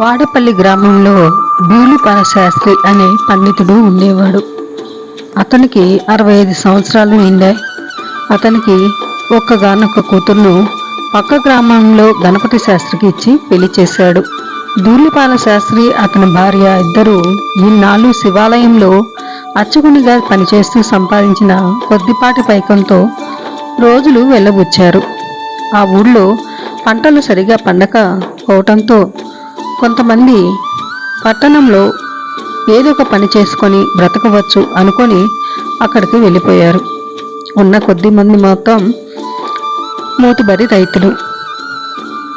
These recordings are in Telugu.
వాడపల్లి గ్రామంలో బూలిపాల శాస్త్రి అనే పండితుడు ఉండేవాడు. అతనికి అరవై ఐదు సంవత్సరాలు నిండాయి అతనికి ఒక్కగానొక్క కూతుర్ను పక్క గ్రామంలో గణపతి శాస్త్రికి ఇచ్చి పెళ్ళి చేశాడు. ధూళిపాల శాస్త్రి అతని భార్య ఇద్దరూ ఈనాళ్ళు శివాలయంలో అర్చకునిగా పనిచేస్తూ సంపాదించిన కొద్దిపాటి పైకంతో రోజులు వెళ్ళబుచ్చారు. ఆ ఊళ్ళో పంటలు సరిగా పండక పోవటంతో కొంతమంది పట్టణంలో ఏదో ఒక పని చేసుకొని బ్రతకవచ్చు అనుకొని అక్కడికి వెళ్ళిపోయారు. ఉన్న కొద్ది మంది మొత్తం మూతుబరి రైతులు.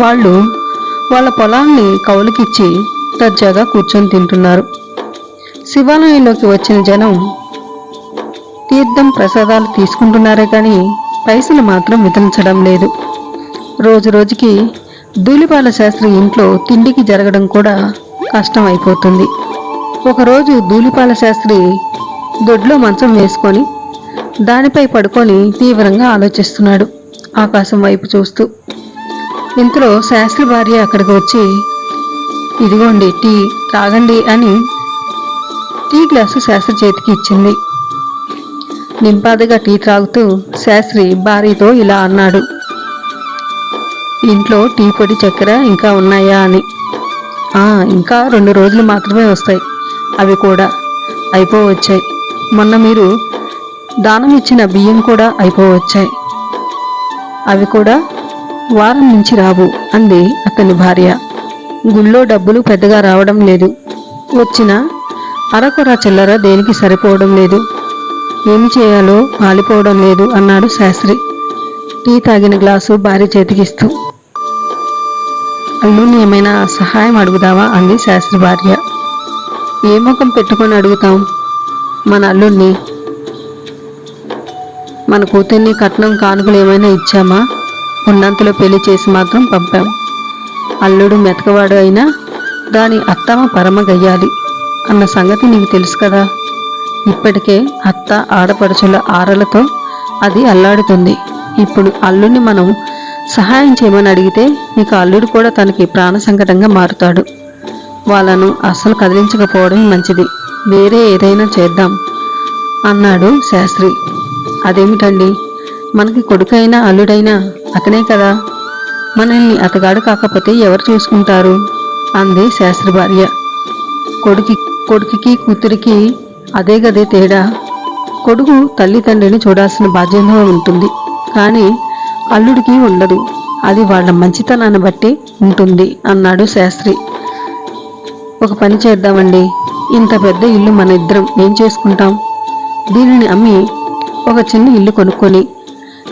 వాళ్ళు వాళ్ళ పొలాల్ని కౌలుకిచ్చి దర్జాగా కూర్చొని తింటున్నారు. శివాలయంలోకి వచ్చిన జనం తీర్థం ప్రసాదాలు తీసుకుంటున్నారే కానీ పైసలు మాత్రం విధించడం లేదు. రోజు రోజుకి ధూళిపాల శాస్త్రి ఇంట్లో తిండికి జరగడం కూడా కష్టం అయిపోతుంది ఒకరోజు ధూళిపాల శాస్త్రి దొడ్లో మంచం వేసుకొని దానిపై పడుకొని తీవ్రంగా ఆలోచిస్తున్నాడు ఆకాశం వైపు చూస్తూ. ఇంతలో శాస్త్రి భార్య అక్కడికి వచ్చి ఇదిగోండి టీ తాగండి అని టీ గ్లాసు శాస్త్రి చేతికి ఇచ్చింది. నింపాదిగా టీ త్రాగుతూ శాస్త్రి భార్యతో ఇలా అన్నాడు. ఇంట్లో టీ పొడి చక్కెర ఇంకా ఉన్నాయా అని. ఇంకా రెండు రోజులు మాత్రమే వస్తాయి. అవి కూడా అయిపోవచ్చాయి. మొన్న మీరు దానం ఇచ్చిన బియ్యం కూడా అయిపోవచ్చాయి. అవి కూడా వారం నుంచి రావు అంది అతని భార్య. గుళ్ళో డబ్బులు పెద్దగా రావడం లేదు. వచ్చిన అరకొర చిల్లర దేనికి సరిపోవడం లేదు. ఏమి చేయాలో పాలిపోవడం లేదు అన్నాడు శాస్త్రి. టీ తాగిన గ్లాసు భార్య చేతికిస్తూ అల్లుని ఏమైనా సహాయం అడుగుదావా? అంది శాస్త్రి భార్య. ఏ ముఖం పెట్టుకొని అడుగుతాం? మన అల్లుడిని మన కూతుర్ని కట్నం కానుకలు ఏమైనా ఇచ్చామా? ఉన్నంతలో పెళ్ళి చేసి మాత్రం పంపాం. అల్లుడు మెతకవాడు అయినా దాని అత్తమ పరమ గయ్యాలి అన్న సంగతి నీకు తెలుసు కదా. ఇప్పటికే అత్త ఆడపడుచుల ఆరలతో అది అల్లాడుతుంది. ఇప్పుడు అల్లుడిని మనం సహాయం చేయమని అడిగితే నీకు అల్లుడు కూడా తనకి ప్రాణ సంకటంగా మారుతాడు. వాళ్ళను అస్సలు కదిలించకపోవడం మంచిది. వేరే ఏదైనా చేద్దాం అన్నాడు శాస్త్రి. అదేమిటండి? మనకి కొడుకైనా అల్లుడైనా అతనే కదా. మనల్ని అతగాడు కాకపోతే ఎవరు చూసుకుంటారు? అంది శాస్త్రి భార్య. కొడుకి కొడుకుకి కూతురికి అదే గదే తేడా. కొడుకు తల్లిదండ్రిని చూడాల్సిన బాధ్యత ఉంటుంది. కానీ అల్లుడికి ఉండదు. అది వాళ్ళ మంచితనాన్ని బట్టి ఉంటుంది అన్నాడు శాస్త్రి. ఒక పని చేద్దామండి. ఇంత పెద్ద ఇల్లు మన ఇద్దరం ఏం చేసుకుంటాం? దీనిని అమ్మి ఒక చిన్న ఇల్లు కొనుక్కొని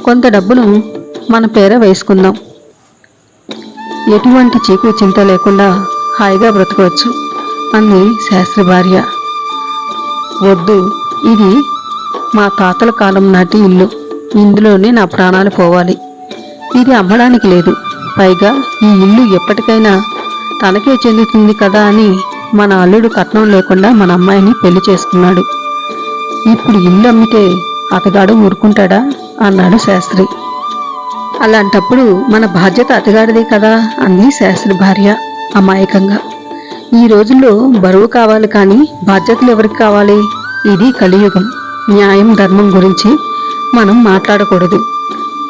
కొంత డబ్బును మన పేర వేసుకుందాం. ఎటువంటి చీకు చింత లేకుండా హాయిగా బ్రతకవచ్చు అంది శాస్త్రి భార్య. వద్దు ఇది మా తాతల కాలం నాటి ఇల్లు. ఇందులోనే నా ప్రాణాలు పోవాలి. ఇది అమ్మడానికి లేదు. పైగా ఈ ఇల్లు ఎప్పటికైనా తనకే చెందుతుంది కదా అని మన అల్లుడు కట్నం లేకుండా మన అమ్మాయిని పెళ్ళి చేసుకున్నాడు. ఇప్పుడు ఇల్లు అమ్మితే అతగాడు ఊరుకుంటాడా? అన్నాడు శాస్త్రి. అలాంటప్పుడు మన బాధ్యత అతగాడిదే కదా అంది శాస్త్రి భార్య అమాయకంగా. ఈ రోజుల్లో బరువు కావాలి కానీ బాధ్యతలు ఎవరికి కావాలి? ఇది కలియుగం. న్యాయం ధర్మం గురించి మనం మాట్లాడకూడదు.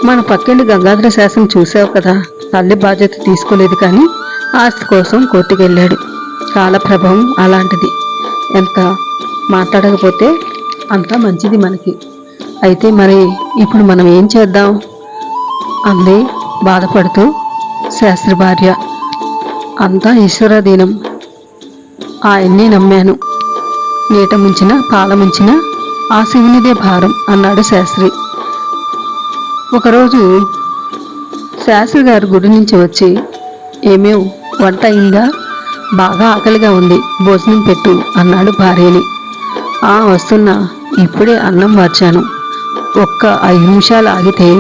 మన పక్కింటి గంగాధర శాసనం చూసావు కదా తల్లి బాధ్యత తీసుకోలేదు కానీ ఆస్తి కోసం కోర్టుకెళ్ళాడు. కాలప్రభావం అలాంటిది. ఎంత మాట్లాడకపోతే అంత మంచిది మనకి. అయితే మరి ఇప్పుడు మనం ఏం చేద్దాం? అంది బాధపడుతూ శాస్త్రి భార్య అంతా ఈశ్వరాధీనం. ఆయన్ని నమ్మాను. నీట ముంచిన పాల ముంచిన ఆ శివునిదే భారం అన్నాడు శాస్త్రి. ఒకరోజు శాస్త్రి గారు గుడి నుంచి వచ్చి ఏమేవ్ వంట అయిందా? బాగా ఆకలిగా ఉంది భోజనం పెట్టు అన్నాడు భార్యని. ఆ వస్తున్నా ఇప్పుడే అన్నం మార్చాను. ఒక్క ఐదు నిమిషాలు ఆగితే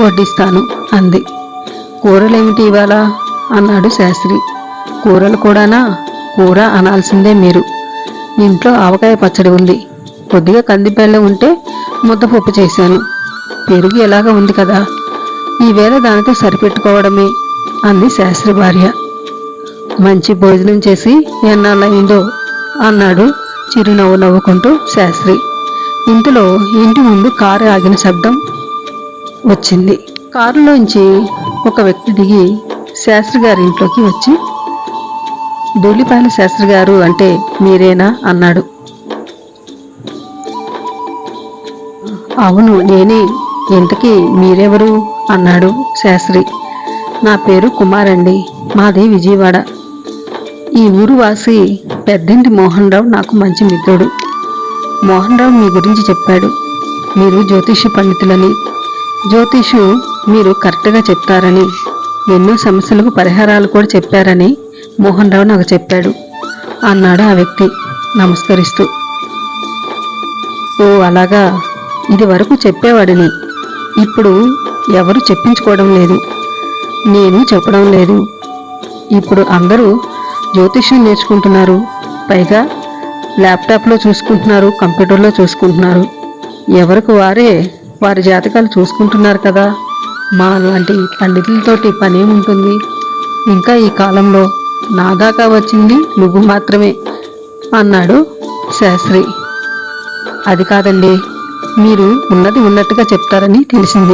వడ్డిస్తాను అంది. కూరలేమిటి ఇవాళ? అన్నాడు శాస్త్రి. కూరలు కూడానా? కూర అనాల్సిందే మీరు. ఇంట్లో ఆవకాయ పచ్చడి ఉంది. కొద్దిగా కందిబెల్లం ఉంటే ముద్దపప్పు చేశాను. పెరుగు ఎలాగ ఉంది కదా? ఈవేళ దానితో సరిపెట్టుకోవడమే అంది శాస్త్రి భార్య. మంచి భోజనం చేసి ఎన్నాళ్ళయిందో అన్నాడు చిరునవ్వు నవ్వుకుంటూ శాస్త్రి. ఇంతలో ఇంటి ముందు కారు ఆగిన శబ్దం వచ్చింది. కారులోంచి ఒక వ్యక్తి దిగి శాస్త్రి గారి ఇంట్లోకి వచ్చి ధూళిపాల శాస్త్రి గారు అంటే మీరేనా? అన్నాడు. అవును నేనే ఇంతకీ మీరెవరు? అన్నాడు శాస్త్రి. నా పేరు కుమార్ అండి మాది విజయవాడ. ఈ ఊరు వాసి పెద్దంటి మోహన్ రావు నాకు మంచి మిత్రుడు. మోహన్ రావు మీ గురించి చెప్పాడు. మీరు జ్యోతిష పండితులని. జ్యోతిషు మీరు కరెక్ట్గా చెప్తారని ఎన్నో సమస్యలకు పరిహారాలు కూడా చెప్పారని మోహన్ రావు నాకు చెప్పాడు. అన్నాడు ఆ వ్యక్తి నమస్కరిస్తూ. ఓ అలాగా. ఇది వరకు చెప్పేవాడిని. ఇప్పుడు ఎవరు చెప్పించుకోవడం లేదు. నేను చెప్పడం లేదు. ఇప్పుడు అందరూ జ్యోతిష్యం నేర్చుకుంటున్నారు. పైగా ల్యాప్టాప్లో చూసుకుంటున్నారు కంప్యూటర్లో చూసుకుంటున్నారు. ఎవరికి వారే వారి జాతకాలు చూసుకుంటున్నారు కదా. మా లాంటి పండితులతోటి పనేముంటుంది ఇంకా ఈ కాలంలో నా దాకా వచ్చింది నువ్వు మాత్రమే అన్నాడు శాస్త్రి. అది కాదండి మీరు ఉన్నది ఉన్నట్టుగా చెప్తారని తెలిసింది.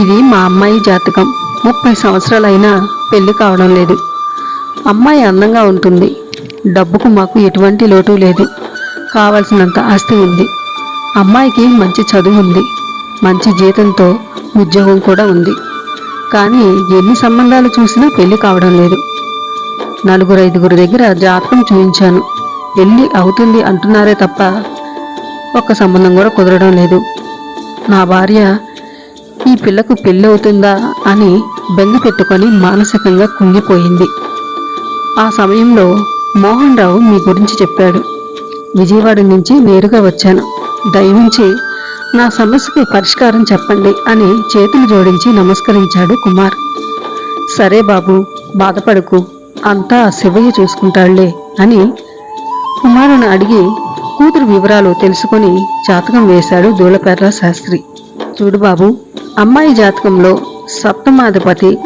ఇది మా అమ్మాయి జాతకం. ముప్పై సంవత్సరాలైనా పెళ్ళి కావడం లేదు. అమ్మాయి అందంగా ఉంటుంది. డబ్బుకు మాకు ఎటువంటి లోటు లేదు. కావలసినంత ఆస్తి ఉంది. అమ్మాయికి మంచి చదువు ఉంది. మంచి జీతంతో ఉద్యోగం కూడా ఉంది. కానీ ఎన్ని సంబంధాలు చూసినా పెళ్ళి కావడం లేదు. నలుగురు ఐదుగురు దగ్గర జాతకం చూపించాను పెళ్ళి అవుతుంది అంటున్నారే తప్ప ఒక్క సంబంధం కూడా కుదరడం లేదు. నా భార్య ఈ పిల్లకు పెళ్ళి అవుతుందా అని బెంగ పెట్టుకొని మానసికంగా కుంగిపోయింది. ఆ సమయంలో మోహన్ రావు మీ గురించి చెప్పాడు. విజయవాడ నుంచి నేరుగా వచ్చాను. దయవించి నా సమస్యకు పరిష్కారం చెప్పండి అని చేతులు జోడించి నమస్కరించాడు కుమార్. సరే బాబు బాధపడకు. అంతా శివయ్య చూసుకుంటాడులే అని కుమారుని అడిగి కూతురు వివరాలు తెలుసుకొని జాతకం వేశాడు దూలపెర్ర శాస్త్రి. చూడు బాబు అమ్మాయి జాతకంలో సప్తమాధిపతి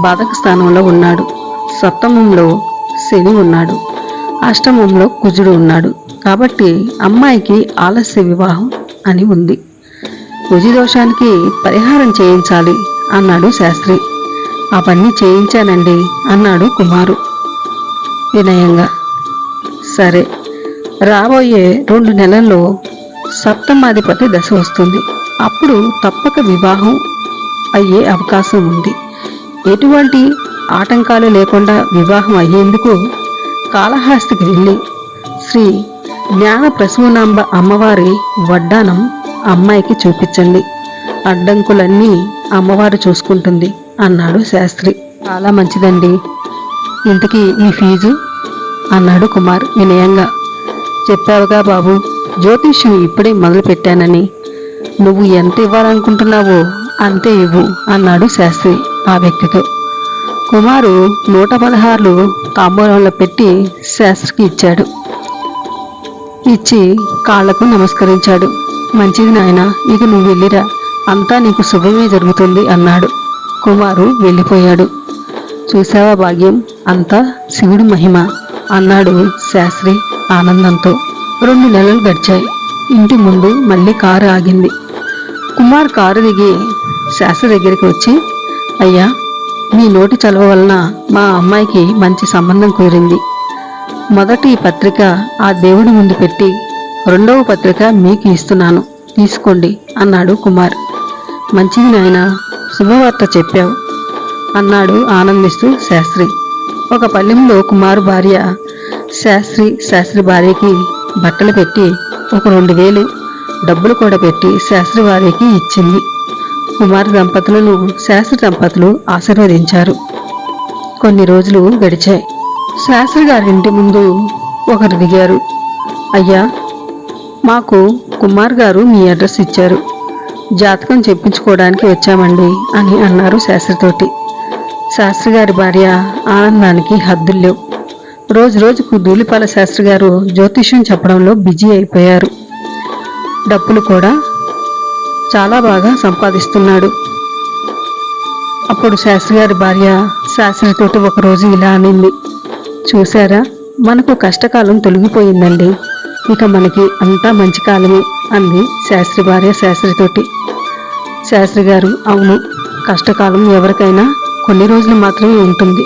బాధక స్థానంలో ఉన్నాడు. సప్తమంలో శని ఉన్నాడు. అష్టమంలో కుజుడు ఉన్నాడు. కాబట్టి అమ్మాయికి ఆలస్య వివాహం అని ఉంది. కుజిదోషానికి పరిహారం చేయించాలి అన్నాడు శాస్త్రి. అవన్నీ చేయించానండి అన్నాడు కుమారు. వినయంగా. సరే. రాబోయే రెండు నెలల్లో సప్తమాధిపతి దశ వస్తుంది. అప్పుడు తప్పక వివాహం అయ్యే అవకాశం ఉంది. ఎటువంటి ఆటంకాలు లేకుండా వివాహం అయ్యేందుకు కాళహస్తికి వెళ్ళి శ్రీ జ్ఞాన ప్రసూనాంబ అమ్మవారి వడ్డానం అమ్మాయికి చూపించండి. అడ్డంకులన్నీ అమ్మవారు చూసుకుంటుంది అన్నాడు శాస్త్రి. చాలా మంచిదండి. ఇంతకీ మీ ఫీజు? అన్నాడు కుమార్ వినయంగా. చెప్పావుగా బాబు. జ్యోతిష్యం ఇప్పుడే మొదలు పెట్టానని నువ్వు ఎంత ఇవ్వాలనుకుంటున్నావో అంతే ఇవ్వు అన్నాడు శాస్త్రి ఆ వ్యక్తితో. కుమారు నూట పదహారులు తాంబూలంలో పెట్టి శాస్త్రికి ఇచ్చాడు. ఇచ్చి కాళ్ళకు నమస్కరించాడు. మంచిది నాయన ఇక నువ్వు వెళ్ళిరా. అంతా నీకు శుభమే జరుగుతుంది అన్నాడు. కుమారు వెళ్ళిపోయాడు. చూసావా భాగ్యం? అంతా శివుడి మహిమ అన్నాడు శాస్త్రి. ఆనందంతో రెండు నెలలు గడిచాయి. ఇంటి ముందు మళ్ళీ కారు ఆగింది. కుమార్ కారు దిగి శాస్త్రి దగ్గరికి వచ్చి అయ్యా మీ నోటి చలవ వలన మా అమ్మాయికి మంచి సంబంధం కుదిరింది. మొదటి పత్రిక ఆ దేవుడి ముందు పెట్టి రెండవ పత్రిక మీకు ఇస్తున్నాను. తీసుకోండి అన్నాడు కుమార్. మంచిది నాయన శుభవార్త చెప్పావు అన్నాడు ఆనందిస్తూ శాస్త్రి. ఒక పల్లెంలో కుమారు భార్య శాస్త్రి శాస్త్రి భార్యకి బట్టలు పెట్టి ఒక రెండు వేలు డబ్బులు కూడా పెట్టి శాస్త్రి భార్యకి ఇచ్చింది. కుమార్ దంపతులను శాస్త్రి దంపతులు ఆశీర్వదించారు. కొన్ని రోజులు గడిచాయి. శాస్త్రి గారి ఇంటి ముందు ఒకరు దిగారు. అయ్యా మాకు కుమార్ గారు మీ అడ్రస్ ఇచ్చారు. జాతకం చెప్పించుకోవడానికి వచ్చామండి అని అన్నారు శాస్త్రితోటి శాస్త్రి గారి భార్య ఆనందానికి హద్దుల్లేవు రోజు రోజుకు ధూళిపాల శాస్త్రి గారు జ్యోతిష్యం చెప్పడంలో బిజీ అయిపోయారు. డబ్బులు కూడా చాలా బాగా సంపాదిస్తున్నాడు. అప్పుడు శాస్త్రి గారి భార్య శాస్త్రితోటి ఒకరోజు ఇలా అనింది. చూశారా? మనకు కష్టకాలం తొలగిపోయిందండి. ఇక మనకి అంతా మంచి కాలమే అంది శాస్త్రి భార్య శాస్త్రితోటి. శాస్త్రి గారు అవును కష్టకాలం ఎవరికైనా కొన్ని రోజులు మాత్రమే ఉంటుంది.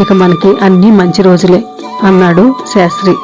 ఇక మనకి అన్నీ మంచి రోజులే. అన్నాడు శాస్త్రి.